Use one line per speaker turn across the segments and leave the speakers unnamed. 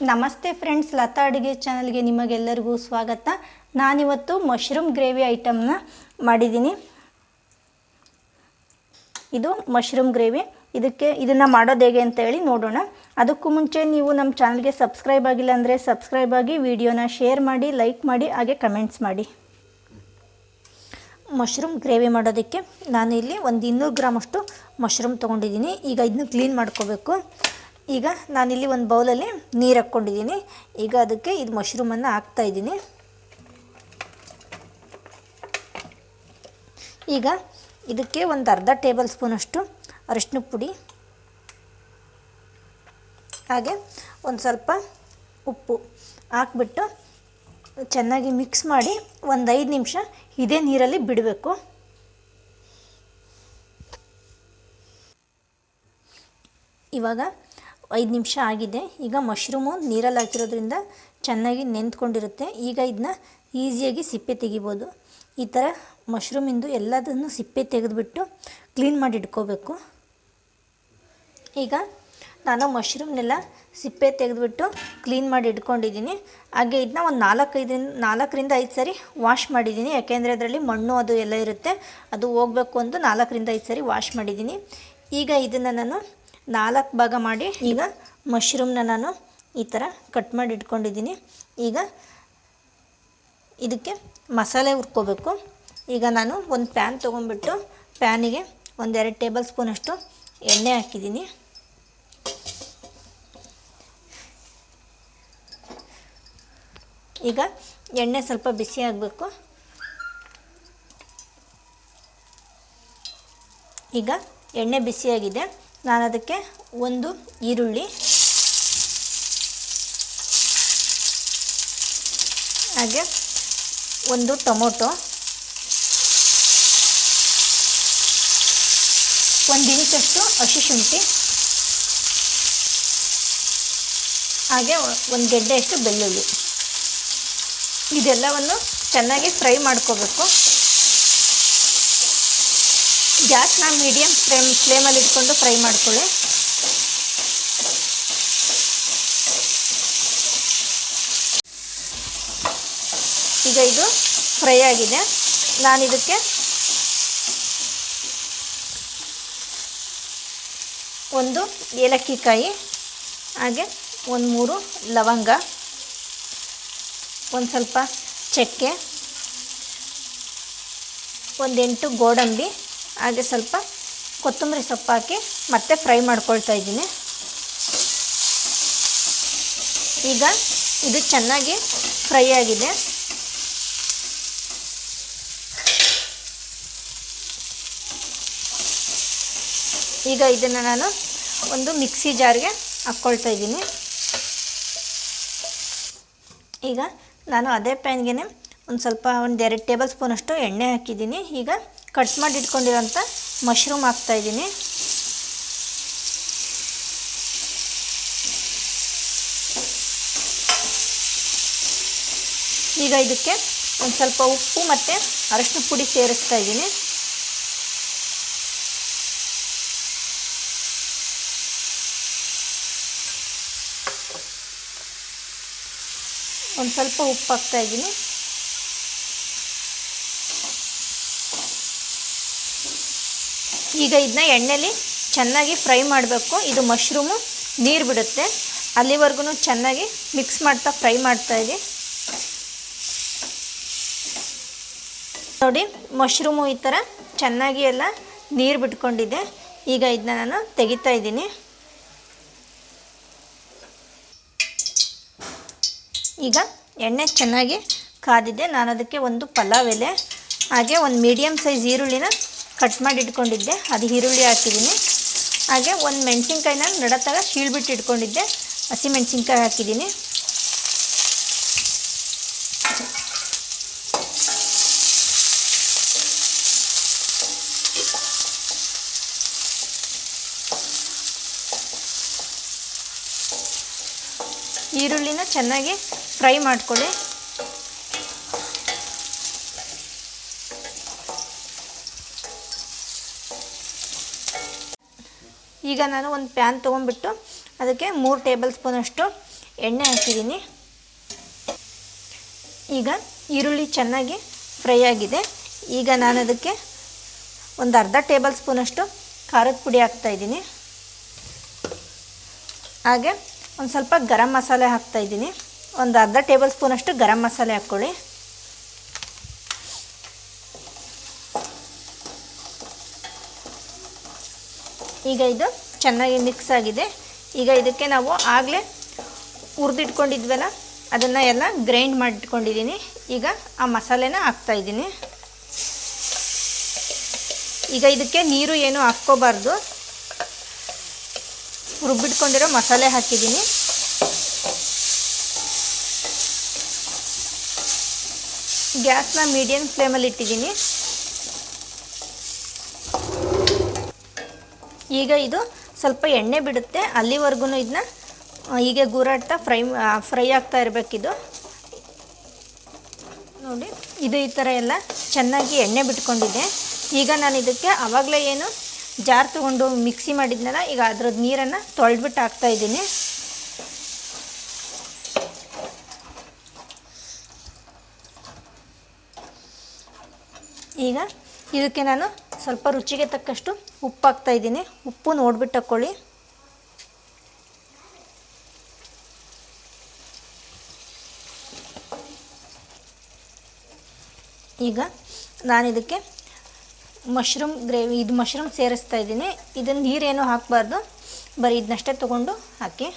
ನಮಸ್ತೆ ಫ್ರೆಂಡ್ಸ್, ಲತಾ ಅಡುಗೆ ಚಾನಲ್ಗೆ ನಿಮಗೆಲ್ಲರಿಗೂ ಸ್ವಾಗತ. ನಾನಿವತ್ತು ಮಶ್ರೂಮ್ ಗ್ರೇವಿ ಐಟಮ್ನ ಮಾಡಿದ್ದೀನಿ. ಇದು ಮಶ್ರೂಮ್ ಗ್ರೇವಿ. ಇದಕ್ಕೆ ಇದನ್ನು ಮಾಡೋದು ಹೇಗೆ ಅಂತ ಹೇಳಿ ನೋಡೋಣ. ಅದಕ್ಕೂ ಮುಂಚೆ ನೀವು ನಮ್ಮ ಚಾನಲ್ಗೆ ಸಬ್ಸ್ಕ್ರೈಬ್ ಆಗಿಲ್ಲ ಅಂದರೆ ಸಬ್ಸ್ಕ್ರೈಬ್ ಆಗಿ ವಿಡಿಯೋನ ಶೇರ್ ಮಾಡಿ, ಲೈಕ್ ಮಾಡಿ, ಹಾಗೆ ಕಮೆಂಟ್ಸ್ ಮಾಡಿ. ಮಶ್ರೂಮ್ ಗ್ರೇವಿ ಮಾಡೋದಕ್ಕೆ ನಾನು ಇಲ್ಲಿ ಒಂದು ಇನ್ನೂರು ಗ್ರಾಮಷ್ಟು ಮಶ್ರೂಮ್ ತೊಗೊಂಡಿದ್ದೀನಿ. ಈಗ ಇದನ್ನ ಕ್ಲೀನ್ ಮಾಡ್ಕೋಬೇಕು. ಈಗ ನಾನಿಲ್ಲಿ ಒಂದು ಬೌಲಲ್ಲಿ ನೀರು ಹಾಕ್ಕೊಂಡಿದ್ದೀನಿ. ಈಗ ಅದಕ್ಕೆ ಇದು ಮಶ್ರೂಮನ್ನು ಹಾಕ್ತಾಯಿದ್ದೀನಿ ಈಗ ಇದಕ್ಕೆ ಒಂದು ಅರ್ಧ ಟೇಬಲ್ ಸ್ಪೂನಷ್ಟು ಅರಿಶಿನ ಪುಡಿ. ಹಾಗೆ ಒಂದು ಸ್ವಲ್ಪ ಉಪ್ಪು ಹಾಕ್ಬಿಟ್ಟು ಚೆನ್ನಾಗಿ ಮಿಕ್ಸ್ ಮಾಡಿ ಒಂದು ಐದು ನಿಮಿಷ ಇದೇ ನೀರಲ್ಲಿ ಬಿಡಬೇಕು. ಇವಾಗ ಐದು ನಿಮಿಷ ಆಗಿದೆ. ಈಗ ಮಶ್ರೂಮು ನೀರಲ್ಲಿ ಹಾಕಿರೋದ್ರಿಂದ ಚೆನ್ನಾಗಿ ನೆಂದ್ಕೊಂಡಿರುತ್ತೆ. ಈಗ ಇದನ್ನ ಈಸಿಯಾಗಿ ಸಿಪ್ಪೆ ತೆಗಿಬೋದು. ಈ ಥರ ಮಶ್ರೂಮಿಂದು ಎಲ್ಲದನ್ನು ಸಿಪ್ಪೆ ತೆಗೆದುಬಿಟ್ಟು ಕ್ಲೀನ್ ಮಾಡಿ ಇಟ್ಕೋಬೇಕು. ಈಗ ನಾನು ಮಶ್ರೂಮ್ನೆಲ್ಲ ಸಿಪ್ಪೆ ತೆಗೆದುಬಿಟ್ಟು ಕ್ಲೀನ್ ಮಾಡಿ ಇಟ್ಕೊಂಡಿದ್ದೀನಿ. ಹಾಗೆ ಇದನ್ನ ಒಂದು ನಾಲ್ಕೈದರಿಂದ ನಾಲ್ಕರಿಂದ ಐದು ಸರಿ ವಾಶ್ ಮಾಡಿದ್ದೀನಿ. ಯಾಕೆಂದರೆ ಅದರಲ್ಲಿ ಮಣ್ಣು ಅದು ಎಲ್ಲ ಇರುತ್ತೆ. ಅದು ಹೋಗಬೇಕು ಅಂತ ನಾಲ್ಕರಿಂದ ಐದು ಸರಿ ವಾಶ್ ಮಾಡಿದ್ದೀನಿ. ಈಗ ಇದನ್ನು ನಾನು ನಾಲ್ಕು ಭಾಗ ಮಾಡಿ ಈಗ ಮಶ್ರೂಮ್ನ ನಾನು ಈ ಥರ ಕಟ್ ಮಾಡಿ ಇಟ್ಕೊಂಡಿದ್ದೀನಿ. ಈಗ ಇದಕ್ಕೆ ಮಸಾಲೆ ಹುರ್ಕೋಬೇಕು. ಈಗ ನಾನು ಒಂದು ಪ್ಯಾನ್ ತೊಗೊಂಡ್ಬಿಟ್ಟು ಪ್ಯಾನಿಗೆ ಒಂದೆರಡು ಟೇಬಲ್ ಸ್ಪೂನಷ್ಟು ಎಣ್ಣೆ ಹಾಕಿದ್ದೀನಿ. ಈಗ ಎಣ್ಣೆ ಸ್ವಲ್ಪ ಬಿಸಿ ಆಗಬೇಕು. ಈಗ ಎಣ್ಣೆ ಬಿಸಿಯಾಗಿದೆ. ನಾನು ಅದಕ್ಕೆ ಒಂದು ಈರುಳ್ಳಿ. ಹಾಗೆ ಒಂದು ಟೊಮೊಟೊ. ಒಂದು ಇಂಚಷ್ಟು ಹಸಿ ಶುಂಠಿ. ಹಾಗೆ ಒಂದು ಗೆಡ್ಡೆಯಷ್ಟು ಬೆಳ್ಳುಳ್ಳಿ. ಇದೆಲ್ಲವನ್ನು ಚೆನ್ನಾಗಿ ಫ್ರೈ ಮಾಡ್ಕೋಬೇಕು. ಗ್ಯಾಸ್ನ ಮೀಡಿಯಮ್ ಫ್ಲೇಮ್, ಫ್ಲೇಮಲ್ಲಿ ಇಟ್ಕೊಂಡು ಫ್ರೈ ಮಾಡ್ಕೊಳ್ಳಿ. ಈಗ ಇದು ಫ್ರೈ ಆಗಿದೆ. ನಾನು ಇದಕ್ಕೆ ಒಂದು ಏಲಕ್ಕಿ ಕಾಯಿ ಹಾಗೆ ಒಂದು ಮೂರು ಲವಂಗ, ಒಂದು ಸ್ವಲ್ಪ ಚಕ್ಕೆ ಒಂದೆಂಟು ಗೋಡಂಬಿ ಹಾಗೆ ಸ್ವಲ್ಪ ಕೊತ್ತಂಬರಿ ಸೊಪ್ಪು ಹಾಕಿ ಮತ್ತೆ ಫ್ರೈ ಮಾಡ್ಕೊಳ್ತಾ ಇದ್ದೀನಿ. ಈಗ ಇದು ಚೆನ್ನಾಗಿ ಫ್ರೈ ಆಗಿದೆ. ಈಗ ಇದನ್ನು ನಾನು ಒಂದು ಮಿಕ್ಸಿ ಜಾರ್ಗೆ ಹಾಕ್ಕೊಳ್ತಾ ಇದ್ದೀನಿ. ಈಗ ನಾನು ಅದೇ ಪ್ಯಾನ್ಗೆ ಒಂದು ಸ್ವಲ್ಪ ಒಂದು ಎರಡು ಟೇಬಲ್ ಸ್ಪೂನಷ್ಟು ಎಣ್ಣೆ ಹಾಕಿದ್ದೀನಿ. ಈಗ ಕಟ್ ಮಾಡಿ ಇಟ್ಕೊಂಡಿರೋಂಥ ಮಶ್ರೂಮ್ ಹಾಕ್ತಾಯಿದ್ದೀನಿ ಈಗ ಇದಕ್ಕೆ ಒಂದು ಸ್ವಲ್ಪ ಉಪ್ಪು ಮತ್ತು ಅರಶಿನ ಪುಡಿ ಸೇರಿಸ್ತಾ ಇದ್ದೀನಿ. ಒಂದು ಸ್ವಲ್ಪ ಉಪ್ಪು ಹಾಕ್ತಾ ಇದ್ದೀನಿ. ಈಗ ಇದನ್ನ ಎಣ್ಣೆಲಿ ಚೆನ್ನಾಗಿ ಫ್ರೈ ಮಾಡಬೇಕು. ಇದು ಮಶ್ರೂಮು, ನೀರು ಬಿಡುತ್ತೆ. ಅಲ್ಲಿವರೆಗೂ ಚೆನ್ನಾಗಿ ಮಿಕ್ಸ್ ಮಾಡ್ತಾ ಫ್ರೈ ಮಾಡ್ತಾ ಇದ್ದೀನಿ ನೋಡಿ, ಮಶ್ರೂಮು ಈ ಥರ ಚೆನ್ನಾಗಿ ಎಲ್ಲ ನೀರು ಬಿಟ್ಕೊಂಡಿದೆ. ಈಗ ಇದನ್ನ ನಾನು ತೆಗಿತಾ ಇದ್ದೀನಿ. ಈಗ ಎಣ್ಣೆ ಚೆನ್ನಾಗಿ ಕಾದಿದೆ. ನಾನು ಅದಕ್ಕೆ ಒಂದು ಪಲಾವ್ ಎಲೆ, ಹಾಗೆ ಒಂದು ಮೀಡಿಯಮ್ ಸೈಜ್ ಈರುಳ್ಳಿನ ಕಟ್ ಮಾಡಿ ಇಟ್ಕೊಂಡಿದ್ದೆ. ಅದು ಈರುಳ್ಳಿ ಹಾಕಿದ್ದೀನಿ. ಹಾಗೆ ಒಂದು ಮೆಣಸಿನ್ಕಾಯಿನ ನಡತ್ತಾಗ ಶೀಳ್ಬಿಟ್ಟು ಇಟ್ಕೊಂಡಿದ್ದೆ. ಹಸಿ ಮೆಣಸಿನ್ಕಾಯಿ ಹಾಕಿದ್ದೀನಿ. ಈರುಳ್ಳಿನ ಚೆನ್ನಾಗಿ ಫ್ರೈ ಮಾಡ್ಕೊಳ್ಳಿ. ಈಗ ನಾನು ಒಂದು ಪ್ಯಾನ್ ತೊಗೊಂಡ್ಬಿಟ್ಟು ಅದಕ್ಕೆ ಮೂರು ಟೇಬಲ್ ಸ್ಪೂನಷ್ಟು ಎಣ್ಣೆ ಹಾಕಿದ್ದೀನಿ. ಈಗ ಈರುಳ್ಳಿ ಚೆನ್ನಾಗಿ ಫ್ರೈ ಆಗಿದೆ. ಈಗ ನಾನು ಅದಕ್ಕೆ ಒಂದು ಅರ್ಧ ಟೇಬಲ್ ಸ್ಪೂನಷ್ಟು ಖಾರದ ಪುಡಿ ಹಾಕ್ತಾಯಿದ್ದೀನಿ ಹಾಗೆ ಒಂದು ಸ್ವಲ್ಪ ಗರಂ ಮಸಾಲೆ ಹಾಕ್ತಾಯಿದ್ದೀನಿ ಒಂದು ಅರ್ಧ ಟೇಬಲ್ ಸ್ಪೂನಷ್ಟು ಗರಂ ಮಸಾಲೆ ಹಾಕ್ಕೊಳ್ಳಿ. ಈಗ ಇದು ಚೆನ್ನಾಗಿ ಮಿಕ್ಸ್ ಆಗಿದೆ. ಈಗ ಇದಕ್ಕೆ ನಾವು ಆಗಲೇ ಹುರಿದಿಟ್ಕೊಂಡಿದ್ವಲ್ಲ, ಅದನ್ನು ಎಲ್ಲ ಗ್ರೈಂಡ್ ಮಾಡಿಟ್ಕೊಂಡಿದ್ದೀನಿ ಈಗ ಆ ಮಸಾಲೆನ ಹಾಕ್ತಾಯಿದ್ದೀನಿ ಈಗ ಇದಕ್ಕೆ ನೀರು ಏನು ಹಾಕ್ಕೋಬಾರ್ದು. ರುಬ್ಬಿಟ್ಕೊಂಡಿರೋ ಮಸಾಲೆ ಹಾಕಿದ್ದೀನಿ. ಗ್ಯಾಸ್ನ ಮೀಡಿಯಮ್ ಫ್ಲೇಮಲ್ಲಿ ಇಟ್ಟಿದ್ದೀನಿ. ಈಗ ಇದು ಸ್ವಲ್ಪ ಎಣ್ಣೆ ಬಿಡುತ್ತೆ ಅಲ್ಲಿವರೆಗೂ ಇದನ್ನ ಹೀಗೆ ಗೂರಾಡ್ತಾ ಫ್ರೈ ಫ್ರೈ ಆಗ್ತಾ ಇರಬೇಕಿದು. ನೋಡಿ, ಇದು ಈ ಥರ ಎಲ್ಲ ಚೆನ್ನಾಗಿ ಎಣ್ಣೆ ಬಿಟ್ಕೊಂಡಿದೆ. ಈಗ ನಾನು ಇದಕ್ಕೆ ಆವಾಗಲೇ ಏನು ಜಾರ್ ತೊಗೊಂಡು ಮಿಕ್ಸಿ ಮಾಡಿದ್ನಲ್ಲ, ಈಗ ಅದ್ರದ್ದು ನೀರನ್ನು ತೊಳೆದ್ಬಿಟ್ಟು ಹಾಕ್ತಾಯಿದ್ದೀನಿ ಈಗ ಇದಕ್ಕೆ ನಾನು ಸ್ವಲ್ಪ ರುಚಿಗೆ ತಕ್ಕಷ್ಟು ಉಪ್ಪು ಹಾಕ್ತಾ ಇದ್ದೀನಿ. ಉಪ್ಪು ನೋಡ್ಬಿಟ್ಟು ಹಾಕ್ಕೊಳ್ಳಿ ಈಗ ನಾನು ಇದಕ್ಕೆ ಮಶ್ರೂಮ್ ಗ್ರೇವಿ, ಇದು ಮಶ್ರೂಮ್ ಸೇರಿಸ್ತಾ ಇದ್ದೀನಿ. ಇದನ್ನು ನೀರೇನು ಹಾಕಬಾರ್ದು. ಬರೀ ಇದನ್ನಷ್ಟೇ ತೊಗೊಂಡು ಹಾಕಿ.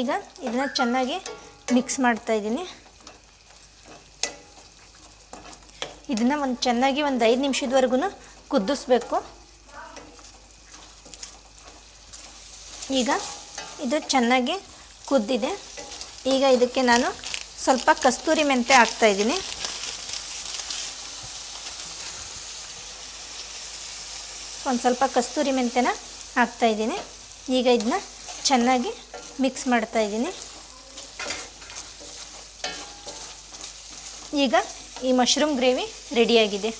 ಈಗ ಇದನ್ನು ಚೆನ್ನಾಗಿ ಮಿಕ್ಸ್ ಮಾಡ್ತಾ ಇದ್ದೀನಿ. ಇದನ್ನು ಒಂದು ಚೆನ್ನಾಗಿ ಒಂದು ಐದು ನಿಮಿಷದವರೆಗೂ ಕುದಿಸ್ಬೇಕು ಈಗ ಇದು ಚೆನ್ನಾಗಿ ಕುದ್ದಿದೆ. ಈಗ ಇದಕ್ಕೆ ನಾನು ಸ್ವಲ್ಪ ಕಸ್ತೂರಿ ಮೆಂತೆ ಹಾಕ್ತಾಯಿದ್ದೀನಿ ಒಂದು ಸ್ವಲ್ಪ ಕಸ್ತೂರಿ ಮೆಂತೆನ ಹಾಕ್ತಾಯಿದ್ದೀನಿ ಈಗ ಇದನ್ನ ಚೆನ್ನಾಗಿ ಮಿಕ್ಸ್ ಮಾಡ್ತಾಯಿದ್ದೀನಿ ಈಗ ಈ ಮಶ್ರೂಮ್ ಗ್ರೇವಿ ರೆಡಿಯಾಗಿದೆ.